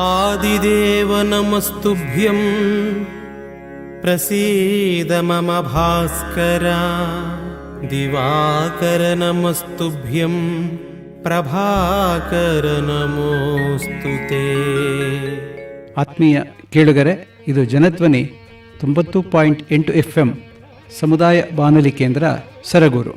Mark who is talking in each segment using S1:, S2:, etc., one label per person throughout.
S1: आदिदेव नमस्तुभ्यं प्रसीद मम भास्कर दिवाकर नमस्तुभ्यं प्रभाकर नमोऽस्तु ते
S2: ಆತ್ಮೀಯ ಕೇಳುಗರೆ ಇದು ಜನಧ್ವನಿ ತೊಂಬತ್ತು ಪಾಯಿಂಟ್ ಎಂಟು ಎಫ್ ಎಂ ಸಮುದಾಯ ಬಾನುಲಿ ಕೇಂದ್ರ ಸರಗೂರು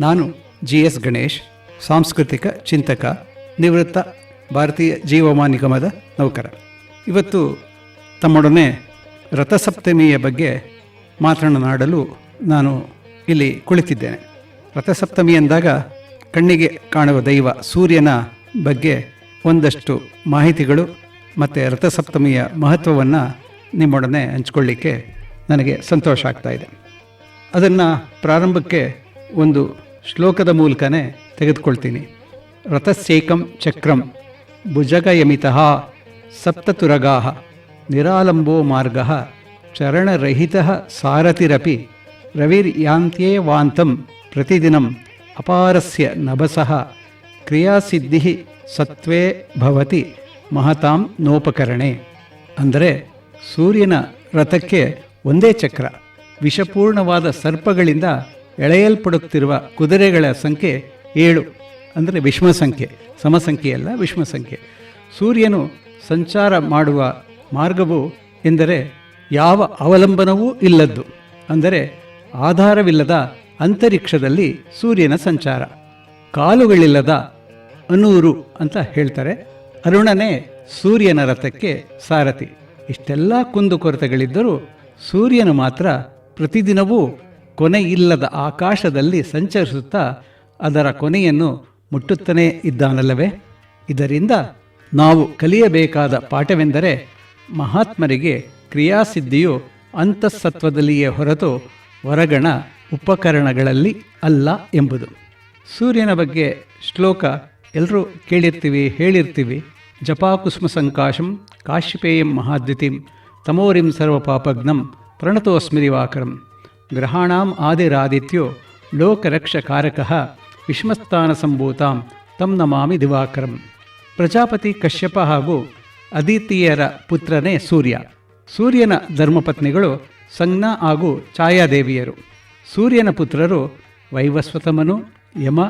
S2: ನಾನು ಜಿ ಎಸ್ ಗಣೇಶ್ ಸಾಂಸ್ಕೃತಿಕ ಚಿಂತಕ ನಿವೃತ್ತ ಭಾರತೀಯ ಜೀವಮಾ ನಿಗಮದ ನೌಕರ. ಇವತ್ತು ತಮ್ಮೊಡನೆ ರಥಸಪ್ತಮಿಯ ಬಗ್ಗೆ ಮಾತನಾಡಲು ನಾನು ಇಲ್ಲಿ ಕುಳಿತಿದ್ದೇನೆ. ರಥಸಪ್ತಮಿ ಎಂದಾಗ ಕಣ್ಣಿಗೆ ಕಾಣುವ ದೈವ ಸೂರ್ಯನ ಬಗ್ಗೆ ಒಂದಷ್ಟು ಮಾಹಿತಿಗಳು ಮತ್ತು ರಥಸಪ್ತಮಿಯ ಮಹತ್ವವನ್ನು ನಿಮ್ಮೊಡನೆ ಹಂಚ್ಕೊಳ್ಳಿಕ್ಕೆ ನನಗೆ ಸಂತೋಷ ಆಗ್ತಾ ಇದೆ. ಅದನ್ನು ಪ್ರಾರಂಭಕ್ಕೆ ಒಂದು ಶ್ಲೋಕದ ಮೂಲಕನೇ ತೆಗೆದುಕೊಳ್ತೀನಿ. ರಥಸ್ಯೈಕಂ ಚಕ್ರಂ ಭುಜಗಯಮಿತಃ ಸಪ್ತತುರಗಾ ನಿರಾಲಂಬೋ ಮಾರ್ಗ ಚರಣರಹಿತ ಸಾರಥಿರಪಿ ರವಿರ್ಯಾಂತ್ಯೇವಾಂತಂ ಪ್ರತಿದಿನಂ ಅಪಾರಸ್ಯ ನಭಸಃ ಕ್ರಿಯಾಸಿದ್ಧಿ ಸತ್ವೇ ಭವತಿ ಮಹತಾಂ ನೋಪಕರಣೆ. ಅಂದರೆ ಸೂರ್ಯನ ರಥಕ್ಕೆ ಒಂದೇ ಚಕ್ರ, ವಿಷಪೂರ್ಣವಾದ ಸರ್ಪಗಳಿಂದ ಎಳೆಯಲ್ಪಡುತ್ತಿರುವ ಕುದುರೆಗಳ ಸಂಖ್ಯೆ ಏಳು. ಅಂದರೆ ವಿಷಮ ಸಂಖ್ಯೆ ಸಮಸಂಖ್ಯೆಯಲ್ಲ ವಿಷಮ ಸಂಖ್ಯೆ. ಸೂರ್ಯನು ಸಂಚಾರ ಮಾಡುವ ಮಾರ್ಗವು ಎಂದರೆ ಯಾವ ಅವಲಂಬನವೂ ಇಲ್ಲದ್ದು. ಅಂದರೆ ಆಧಾರವಿಲ್ಲದ ಅಂತರಿಕ್ಷದಲ್ಲಿ ಸೂರ್ಯನ ಸಂಚಾರ. ಕಾಲುಗಳಿಲ್ಲದ ಅನೂರು ಅಂತ ಹೇಳ್ತಾರೆ. ಅರುಣನೇ ಸೂರ್ಯನ ರಥಕ್ಕೆ ಸಾರಥಿ. ಇಷ್ಟೆಲ್ಲ ಕುಂದುಕೊರತೆಗಳಿದ್ದರೂ ಸೂರ್ಯನು ಮಾತ್ರ ಪ್ರತಿದಿನವೂ ಕೊನೆಯಿಲ್ಲದ ಆಕಾಶದಲ್ಲಿ ಸಂಚರಿಸುತ್ತಾ ಅದರ ಕೊನೆಯನ್ನು ಮುಟ್ಟುತ್ತಲೇ ಇದ್ದಾನಲ್ಲವೇ? ಇದರಿಂದ ನಾವು ಕಲಿಯಬೇಕಾದ ಪಾಠವೆಂದರೆ ಮಹಾತ್ಮರಿಗೆ ಕ್ರಿಯಾಸಿದ್ಧಿಯು ಅಂತಃಸತ್ವದಲ್ಲಿಯೇ ಹೊರತು ಹೊರಗಣ ಉಪಕರಣಗಳಲ್ಲಿ ಅಲ್ಲ ಎಂಬುದು. ಸೂರ್ಯನ ಬಗ್ಗೆ ಶ್ಲೋಕ ಎಲ್ಲರೂ ಕೇಳಿರ್ತೀವಿ, ಹೇಳಿರ್ತೀವಿ. ಜಪಾಕುಸ್ಮ ಸಂಕಾಶಂ ಕಾಶ್ಯಪೇಯಂ ಮಹಾದ್ಯುತಿಂ ತಮೋರಿಂ ಸರ್ವಪಾಪಗ್ನಂ ಪ್ರಣತೋಸ್ಮಿರಿವಾಕರಂ. ಗ್ರಹಾಣಾಂ ಆದಿರಾದಿತ್ಯೋ ಲೋಕರಕ್ಷಕಾರಕಃ ವಿಷ್ಮಸ್ಥಾನ ಸಂಭೂತಾಂ, ತಂ ನಮಾಮಿ ದಿವಾಕರಂ. ಪ್ರಜಾಪತಿ ಕಶ್ಯಪ ಹಾಗೂ ಅದಿತೀಯರ ಪುತ್ರನೇ ಸೂರ್ಯ. ಸೂರ್ಯನ ಧರ್ಮಪತ್ನಿಗಳು ಸಂಜ್ಞಾ ಹಾಗೂ ಛಾಯಾದೇವಿಯರು. ಸೂರ್ಯನ ಪುತ್ರರು ವೈವಸ್ವತಮನು, ಯಮ,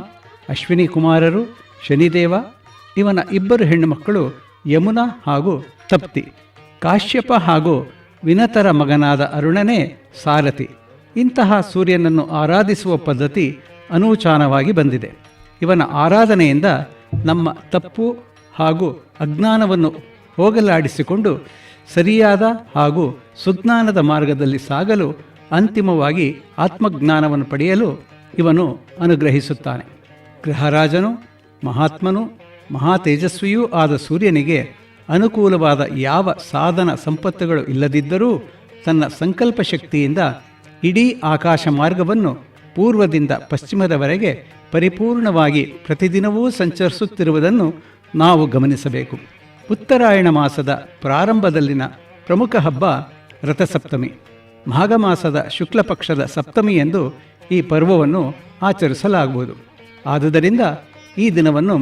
S2: ಅಶ್ವಿನಿ ಕುಮಾರರು, ಶನಿದೇವ, ಇವನ ಇಬ್ಬರು ಹೆಣ್ಣುಮಕ್ಕಳು ಯಮುನಾ ಹಾಗೂ ತಪ್ತಿ. ಕಾಶ್ಯಪ ಹಾಗೂ ವಿನತರ ಮಗನಾದ ಅರುಣನೇ ಸಾರಥಿ. ಇಂತಹ ಸೂರ್ಯನನ್ನು ಆರಾಧಿಸುವ ಪದ್ಧತಿ ಅನೂಚಾನವಾಗಿ ಬಂದಿದೆ. ಇವನ ಆರಾಧನೆಯಿಂದ ನಮ್ಮ ತಪ್ಪು ಹಾಗೂ ಅಜ್ಞಾನವನ್ನು ಹೋಗಲಾಡಿಸಿಕೊಂಡು ಸರಿಯಾದ ಹಾಗೂ ಸುಜ್ಞಾನದ ಮಾರ್ಗದಲ್ಲಿ ಸಾಗಲು ಅಂತಿಮವಾಗಿ ಆತ್ಮಜ್ಞಾನವನ್ನು ಪಡೆಯಲು ಇವನು ಅನುಗ್ರಹಿಸುತ್ತಾನೆ. ಗೃಹರಾಜನು, ಮಹಾತ್ಮನು, ಮಹಾತೇಜಸ್ವಿಯೂ ಆದ ಸೂರ್ಯನಿಗೆ ಅನುಕೂಲವಾದ ಯಾವ ಸಾಧನ ಸಂಪತ್ತುಗಳು ಇಲ್ಲದಿದ್ದರೂ ತನ್ನ ಸಂಕಲ್ಪ ಶಕ್ತಿಯಿಂದ ಇಡೀ ಆಕಾಶ ಮಾರ್ಗವನ್ನು ಪೂರ್ವದಿಂದ ಪಶ್ಚಿಮದವರೆಗೆ ಪರಿಪೂರ್ಣವಾಗಿ ಪ್ರತಿದಿನವೂ ಸಂಚರಿಸುತ್ತಿರುವುದನ್ನು ನಾವು ಗಮನಿಸಬೇಕು. ಉತ್ತರಾಯಣ ಮಾಸದ ಪ್ರಾರಂಭದಲ್ಲಿನ ಪ್ರಮುಖ ಹಬ್ಬ ರಥಸಪ್ತಮಿ. ಮಾಘ ಮಾಸದ ಶುಕ್ಲ ಪಕ್ಷದ ಸಪ್ತಮಿ ಎಂದು ಈ ಪರ್ವವನ್ನು ಆಚರಿಸಲಾಗುವುದು. ಆದುದರಿಂದ ಈ ದಿನವನ್ನು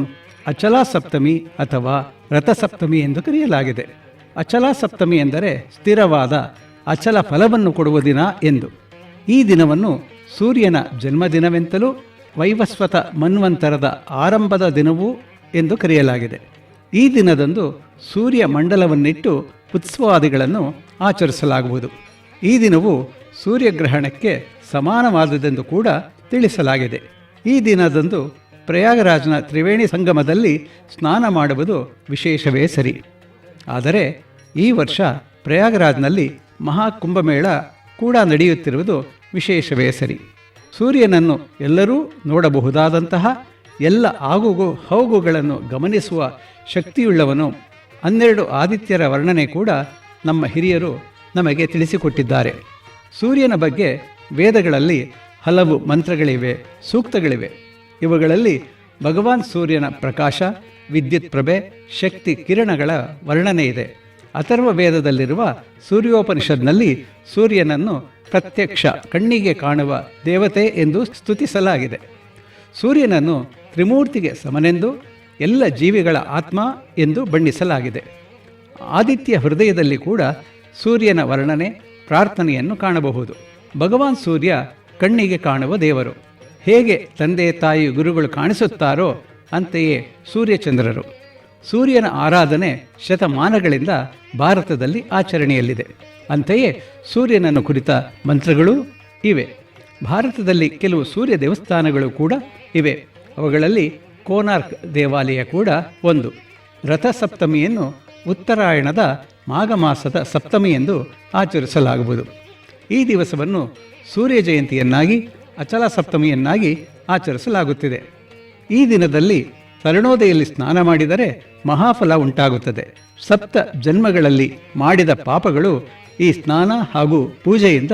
S2: ಅಚಲಾ ಸಪ್ತಮಿ ಅಥವಾ ರಥಸಪ್ತಮಿ ಎಂದು ಕರೆಯಲಾಗಿದೆ. ಅಚಲಾ ಸಪ್ತಮಿ ಎಂದರೆ ಸ್ಥಿರವಾದ ಅಚಲ ಫಲವನ್ನು ಕೊಡುವ ದಿನ ಎಂದು. ಈ ದಿನವನ್ನು ಸೂರ್ಯನ ಜನ್ಮದಿನವೆಂತಲೂ ವೈವಸ್ವತ ಮನ್ವಂತರದ ಆರಂಭದ ದಿನವೂ ಎಂದು ಕರೆಯಲಾಗಿದೆ. ಈ ದಿನದಂದು ಸೂರ್ಯ ಮಂಡಲವನ್ನಿಟ್ಟು ಉತ್ಸವಾದಿಗಳನ್ನು ಆಚರಿಸಲಾಗುವುದು. ಈ ದಿನವು ಸೂರ್ಯಗ್ರಹಣಕ್ಕೆ ಸಮಾನವಾದುದೆಂದು ಕೂಡ ತಿಳಿಸಲಾಗಿದೆ. ಈ ದಿನದಂದು ಪ್ರಯಾಗರಾಜನ ತ್ರಿವೇಣಿ ಸಂಗಮದಲ್ಲಿ ಸ್ನಾನ ಮಾಡುವುದು ವಿಶೇಷವೇ ಸರಿ. ಆದರೆ ಈ ವರ್ಷ ಪ್ರಯಾಗರಾಜ್ನಲ್ಲಿ ಮಹಾಕುಂಭಮೇಳ ಕೂಡ ನಡೆಯುತ್ತಿರುವುದು ವಿಶೇಷವೇ ಸರಿ. ಸೂರ್ಯನನ್ನು ಎಲ್ಲರೂ ನೋಡಬಹುದಾದಂತಹ ಎಲ್ಲ ಆಗುಗು ಹೌಗುಗಳನ್ನು ಗಮನಿಸುವ ಶಕ್ತಿಯುಳ್ಳವನು ಹನ್ನೆರಡು ಆದಿತ್ಯರ ವರ್ಣನೆ ಕೂಡ ನಮ್ಮ ಹಿರಿಯರು ನಮಗೆ ತಿಳಿಸಿಕೊಟ್ಟಿದ್ದಾರೆ. ಸೂರ್ಯನ ಬಗ್ಗೆ ವೇದಗಳಲ್ಲಿ ಹಲವು ಮಂತ್ರಗಳಿವೆ, ಸೂಕ್ತಗಳಿವೆ. ಇವುಗಳಲ್ಲಿ ಭಗವಾನ್ ಸೂರ್ಯನ ಪ್ರಕಾಶ, ವಿದ್ಯುತ್ ಪ್ರಭೆ, ಶಕ್ತಿ ಕಿರಣಗಳ ವರ್ಣನೆ ಇದೆ. ಅಥರ್ವ ವೇದದಲ್ಲಿರುವ ಸೂರ್ಯೋಪನಿಷತ್ನಲ್ಲಿ ಸೂರ್ಯನನ್ನು ಪ್ರತ್ಯಕ್ಷ ಕಣ್ಣಿಗೆ ಕಾಣುವ ದೇವತೆ ಎಂದು ಸ್ತುತಿಸಲಾಗಿದೆ. ಸೂರ್ಯನನ್ನು ತ್ರಿಮೂರ್ತಿಗೆ ಸಮನೆಂದು, ಎಲ್ಲ ಜೀವಿಗಳ ಆತ್ಮ ಎಂದು ಬಣ್ಣಿಸಲಾಗಿದೆ. ಆದಿತ್ಯ ಹೃದಯದಲ್ಲಿ ಕೂಡ ಸೂರ್ಯನ ವರ್ಣನೆ, ಪ್ರಾರ್ಥನೆಯನ್ನು ಕಾಣಬಹುದು. ಭಗವಾನ್ ಸೂರ್ಯ ಕಣ್ಣಿಗೆ ಕಾಣುವ ದೇವರು. ಹೇಗೆ ತಂದೆ ತಾಯಿ ಗುರುಗಳು ಕಾಣಿಸುತ್ತಾರೋ ಅಂತೆಯೇ ಸೂರ್ಯಚಂದ್ರರು. ಸೂರ್ಯನ ಆರಾಧನೆ ಶತಮಾನಗಳಿಂದ ಭಾರತದಲ್ಲಿ ಆಚರಣೆಯಲ್ಲಿದೆ. ಅಂತೆಯೇ ಸೂರ್ಯನನ್ನು ಕುರಿತ ಮಂತ್ರಗಳೂ ಇವೆ. ಭಾರತದಲ್ಲಿ ಕೆಲವು ಸೂರ್ಯ ದೇವಸ್ಥಾನಗಳು ಕೂಡ ಇವೆ. ಅವುಗಳಲ್ಲಿ ಕೋನಾರ್ಕ್ ದೇವಾಲಯ ಕೂಡ ಒಂದು. ರಥಸಪ್ತಮಿಯನ್ನು ಉತ್ತರಾಯಣದ ಮಾಘ ಮಾಸದ ಸಪ್ತಮಿ ಎಂದು ಆಚರಿಸಲಾಗುವುದು. ಈ ದಿವಸವನ್ನು ಸೂರ್ಯ ಜಯಂತಿಯನ್ನಾಗಿ, ಅಚಲ ಸಪ್ತಮಿಯನ್ನಾಗಿ ಆಚರಿಸಲಾಗುತ್ತಿದೆ. ಈ ದಿನದಲ್ಲಿ ತರುಣೋದಯಲ್ಲಿ ಸ್ನಾನ ಮಾಡಿದರೆ ಮಹಾಫಲ ಉಂಟಾಗುತ್ತದೆ. ಸಪ್ತ ಜನ್ಮಗಳಲ್ಲಿ ಮಾಡಿದ ಪಾಪಗಳು ಈ ಸ್ನಾನ ಹಾಗೂ ಪೂಜೆಯಿಂದ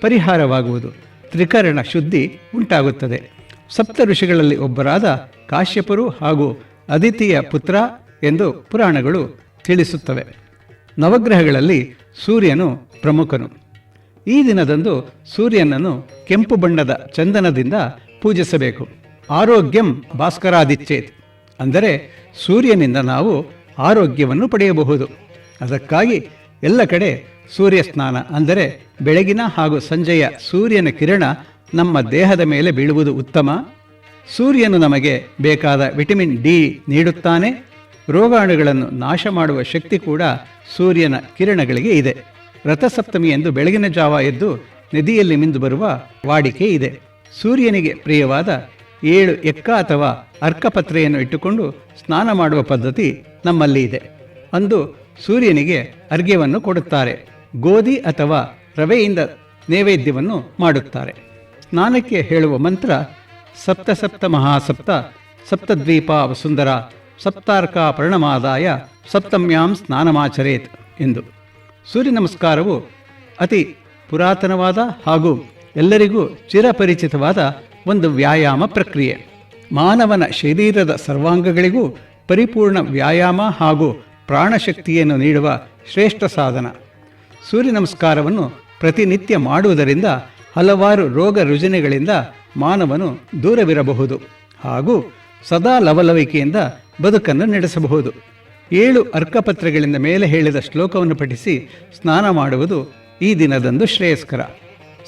S2: ಪರಿಹಾರವಾಗುವುದು. ತ್ರಿಕರಣ ಶುದ್ಧಿ ಉಂಟಾಗುತ್ತದೆ. ಸಪ್ತ ಋಷಿಗಳಲ್ಲಿ ಒಬ್ಬರಾದ ಕಾಶ್ಯಪರು ಹಾಗೂ ಅದಿತಿಯ ಪುತ್ರ ಎಂದು ಪುರಾಣಗಳು ತಿಳಿಸುತ್ತವೆ. ನವಗ್ರಹಗಳಲ್ಲಿ ಸೂರ್ಯನು ಪ್ರಮುಖನು. ಈ ದಿನದಂದು ಸೂರ್ಯನನ್ನು ಕೆಂಪು ಬಣ್ಣದ ಚಂದನದಿಂದ ಪೂಜಿಸಬೇಕು. ಆರೋಗ್ಯಂ ಭಾಸ್ಕರಾದಿಚ್ಛೇತ್ ಅಂದರೆ ಸೂರ್ಯನಿಂದ ನಾವು ಆರೋಗ್ಯವನ್ನು ಪಡೆಯಬಹುದು. ಅದಕ್ಕಾಗಿ ಎಲ್ಲ ಕಡೆ ಸೂರ್ಯ ಸ್ನಾನ ಅಂದರೆ ಬೆಳಗಿನ ಹಾಗೂ ಸಂಜೆಯ ಸೂರ್ಯನ ಕಿರಣ ನಮ್ಮ ದೇಹದ ಮೇಲೆ ಬೀಳುವುದು ಉತ್ತಮ. ಸೂರ್ಯನು ನಮಗೆ ಬೇಕಾದ ವಿಟಮಿನ್ ಡಿ ನೀಡುತ್ತಾನೆ. ರೋಗಾಣುಗಳನ್ನು ನಾಶ ಮಾಡುವ ಶಕ್ತಿ ಕೂಡ ಸೂರ್ಯನ ಕಿರಣಗಳಿಗೆ ಇದೆ. ರಥಸಪ್ತಮಿ ಎಂದು ಬೆಳಗಿನ ಜಾವ ಎದ್ದು ನದಿಯಲ್ಲಿ ಮಿಂದು ಬರುವ ವಾಡಿಕೆ ಇದೆ. ಸೂರ್ಯನಿಗೆ ಪ್ರಿಯವಾದ ಏಳು ಎಕ್ಕ ಅಥವಾ ಅರ್ಕಪತ್ರೆಯನ್ನು ಇಟ್ಟುಕೊಂಡು ಸ್ನಾನ ಮಾಡುವ ಪದ್ಧತಿ ನಮ್ಮಲ್ಲಿ ಇದೆ. ಅಂದು ಸೂರ್ಯನಿಗೆ ಅರ್ಘ್ಯವನ್ನು ಕೊಡುತ್ತಾರೆ. ಗೋಧಿ ಅಥವಾ ರವೆಯಿಂದ ನೈವೇದ್ಯವನ್ನು ಮಾಡುತ್ತಾರೆ. ಸ್ನಾನಕ್ಕೆ ಹೇಳುವ ಮಂತ್ರ ಸಪ್ತ ಸಪ್ತ ಮಹಾಸಪ್ತ ಸಪ್ತದ್ವೀಪ ವಸುಂದರ ಸಪ್ತಾರ್ಕ ಪರಿಣಮಾದಾಯ, ಸಪ್ತಮ್ಯಾಂ ಸ್ನಾನಮಾಚರೇತ್ ಎಂದು. ಸೂರ್ಯ ನಮಸ್ಕಾರವು ಅತಿ ಪುರಾತನವಾದ ಹಾಗೂ ಎಲ್ಲರಿಗೂ ಚಿರಪರಿಚಿತವಾದ ಒಂದು ವ್ಯಾಯಾಮ ಪ್ರಕ್ರಿಯೆ. ಮಾನವನ ಶರೀರದ ಸರ್ವಾಂಗಗಳಿಗೂ ಪರಿಪೂರ್ಣ ವ್ಯಾಯಾಮ ಹಾಗೂ ಪ್ರಾಣಶಕ್ತಿಯನ್ನು ನೀಡುವ ಶ್ರೇಷ್ಠ ಸಾಧನ. ಸೂರ್ಯ ನಮಸ್ಕಾರವನ್ನು ಪ್ರತಿನಿತ್ಯ ಮಾಡುವುದರಿಂದ ಹಲವಾರು ರೋಗ ರುಜಿನಗಳಿಂದ ಮಾನವನು ದೂರವಿರಬಹುದು ಹಾಗೂ ಸದಾ ಲವಲವಿಕೆಯಿಂದ ಬದುಕನ್ನು ನಡೆಸಬಹುದು. ಏಳು ಅರ್ಕಪತ್ರಗಳಿಂದ ಮೇಲೆ ಹೇಳಿದ ಶ್ಲೋಕವನ್ನು ಪಠಿಸಿ ಸ್ನಾನ ಮಾಡುವುದು ಈ ದಿನದಂದು ಶ್ರೇಯಸ್ಕರ.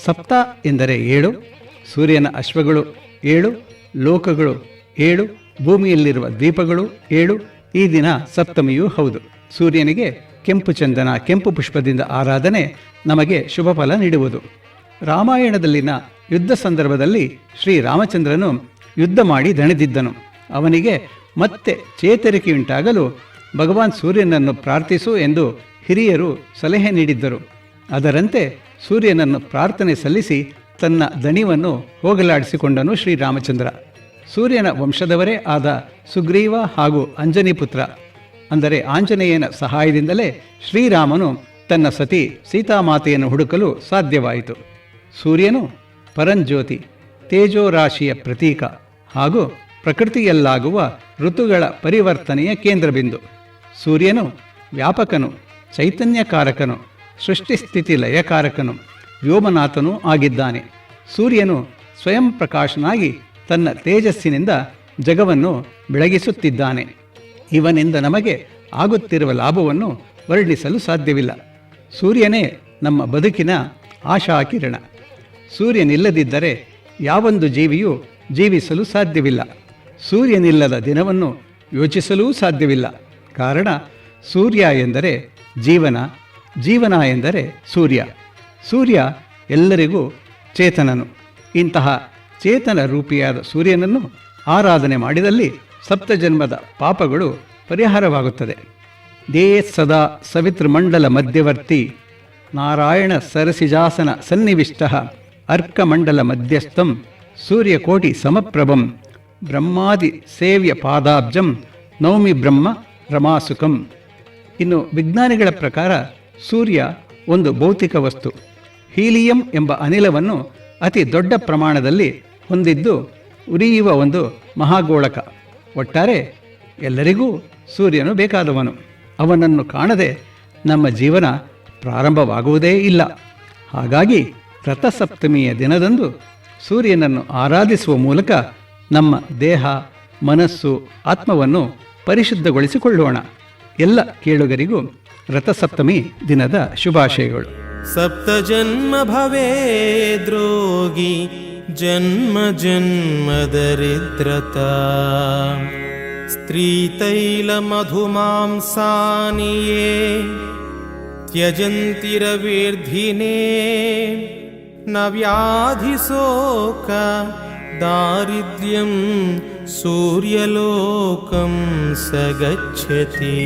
S2: ಸಪ್ತ ಎಂದರೆ ಏಳು. ಸೂರ್ಯನ ಅಶ್ವಗಳು ಏಳು, ಲೋಕಗಳು ಏಳು, ಭೂಮಿಯಲ್ಲಿರುವ ದ್ವೀಪಗಳು ಏಳು, ಈ ದಿನ ಸಪ್ತಮಿಯೂ ಹೌದು. ಸೂರ್ಯನಿಗೆ ಕೆಂಪು ಚಂದನ, ಕೆಂಪು ಪುಷ್ಪದಿಂದ ಆರಾಧನೆ ನಮಗೆ ಶುಭ ಫಲ ನೀಡುವುದು. ರಾಮಾಯಣದಲ್ಲಿನ ಯುದ್ಧ ಸಂದರ್ಭದಲ್ಲಿ ಶ್ರೀರಾಮಚಂದ್ರನು ಯುದ್ಧ ಮಾಡಿ ದಣಿದಿದ್ದನು. ಅವನಿಗೆ ಮತ್ತೆ ಚೇತರಿಕೆಯುಂಟಾಗಲು ಭಗವಾನ್ ಸೂರ್ಯನನ್ನು ಪ್ರಾರ್ಥಿಸು ಎಂದು ಹಿರಿಯರು ಸಲಹೆ ನೀಡಿದ್ದರು. ಅದರಂತೆ ಸೂರ್ಯನನ್ನು ಪ್ರಾರ್ಥನೆ ಸಲ್ಲಿಸಿ ತನ್ನ ದಣಿವನ್ನು ಹೋಗಲಾಡಿಸಿಕೊಂಡನು ಶ್ರೀರಾಮಚಂದ್ರ. ಸೂರ್ಯನ ವಂಶದವರೇ ಆದ ಸುಗ್ರೀವ ಹಾಗೂ ಅಂಜನಿ ಪುತ್ರ. ಅಂದರೆ ಆಂಜನೇಯನ ಸಹಾಯದಿಂದಲೇ ಶ್ರೀರಾಮನು ತನ್ನ ಸತಿ ಸೀತಾಮಾತೆಯನ್ನು ಹುಡುಕಲು ಸಾಧ್ಯವಾಯಿತು. ಸೂರ್ಯನು ಪರಂಜ್ಯೋತಿ, ತೇಜೋರಾಶಿಯ ಪ್ರತೀಕ ಹಾಗೂ ಪ್ರಕೃತಿಯಲ್ಲಾಗುವ ಋತುಗಳ ಪರಿವರ್ತನೆಯ ಕೇಂದ್ರಬಿಂದು. ಸೂರ್ಯನು ವ್ಯಾಪಕನು, ಚೈತನ್ಯಕಾರಕನು ಸೃಷ್ಟಿಸ್ಥಿತಿ ಲಯಕಾರಕನು ವ್ಯೋಮನಾಥನೂ ಆಗಿದ್ದಾನೆ. ಸೂರ್ಯನು ಸ್ವಯಂ ಪ್ರಕಾಶನಾಗಿ ತನ್ನ ತೇಜಸ್ಸಿನಿಂದ ಜಗವನ್ನು ಬೆಳಗಿಸುತ್ತಿದ್ದಾನೆ. ಇವನಿಂದ ನಮಗೆ ಆಗುತ್ತಿರುವ ಲಾಭವನ್ನು ವರ್ಣಿಸಲು ಸಾಧ್ಯವಿಲ್ಲ. ಸೂರ್ಯನೇ ನಮ್ಮ ಬದುಕಿನ ಆಶಾಕಿರಣ. ಸೂರ್ಯನಿಲ್ಲದಿದ್ದರೆ ಯಾವೊಂದು ಜೀವಿಯೂ ಜೀವಿಸಲು ಸಾಧ್ಯವಿಲ್ಲ. ಸೂರ್ಯನಿಲ್ಲದ ದಿನವನ್ನು ಯೋಚಿಸಲೂ ಸಾಧ್ಯವಿಲ್ಲ. ಕಾರಣ ಸೂರ್ಯ ಎಂದರೆ ಜೀವನ ಜೀವನ ಎಂದರೆ ಸೂರ್ಯ. ಸೂರ್ಯ ಎಲ್ಲರಿಗೂ ಚೇತನನು. ಇಂತಹ ಚೇತನ ರೂಪಿಯಾದ ಸೂರ್ಯನನ್ನು ಆರಾಧನೆ ಮಾಡಿದಲ್ಲಿ ಸಪ್ತಜನ್ಮದ ಪಾಪಗಳು ಪರಿಹಾರವಾಗುತ್ತದೆ. ದೇ ಸದಾ ಸವಿತೃಮಂಡಲ ಮಧ್ಯವರ್ತಿ. ನಾರಾಯಣ ಸರಸಿಜಾಸನ ಸನ್ನಿವಿಷ್ಟ ಅರ್ಕಮಂಡಲ ಮಧ್ಯಸ್ಥಂ ಸೂರ್ಯಕೋಟಿ ಸಮಪ್ರಭಂ. ಬ್ರಹ್ಮಾದಿ ಸೇವ್ಯ ಪಾದಾಬ್ಜಂ ನೌಮಿ ಬ್ರಹ್ಮ ರಮಾಸುಕಂ. ಇನ್ನು ವಿಜ್ಞಾನಿಗಳ ಪ್ರಕಾರ ಸೂರ್ಯ ಒಂದು ಭೌತಿಕ ವಸ್ತು. ಹೀಲಿಯಂ ಎಂಬ ಅನಿಲವನ್ನು ಅತಿ ದೊಡ್ಡ ಪ್ರಮಾಣದಲ್ಲಿ ಹೊಂದಿದ್ದು ಉರಿಯುವ ಒಂದು ಮಹಾಗೋಳಕ. ಒಟ್ಟಾರೆ ಎಲ್ಲರಿಗೂ ಸೂರ್ಯನು ಬೇಕಾದವನು. ಅವನನ್ನು ಕಾಣದೆ ನಮ್ಮ ಜೀವನ ಪ್ರಾರಂಭವಾಗುವುದೇ ಇಲ್ಲ. ಹಾಗಾಗಿ ರಥಸಪ್ತಮಿಯ ದಿನದಂದು ಸೂರ್ಯನನ್ನು ಆರಾಧಿಸುವ ಮೂಲಕ ನಮ್ಮ ದೇಹ, ಮನಸ್ಸು, ಆತ್ಮವನ್ನು ಪರಿಶುದ್ಧಗೊಳಿಸಿಕೊಳ್ಳೋಣ. ಎಲ್ಲ ಕೇಳುಗರಿಗೂ ರಥಸಪ್ತಮಿ ದಿನದ ಶುಭಾಶಯಗಳು.
S1: सप्तजन्म भवे द्रोगी जन्म जन्म दरिद्रता। स्त्रीतैलमधुमांसानि ये रविर्धिने न व्याधिशोक दारिद्र्यं सूर्यलोकं स गच्छति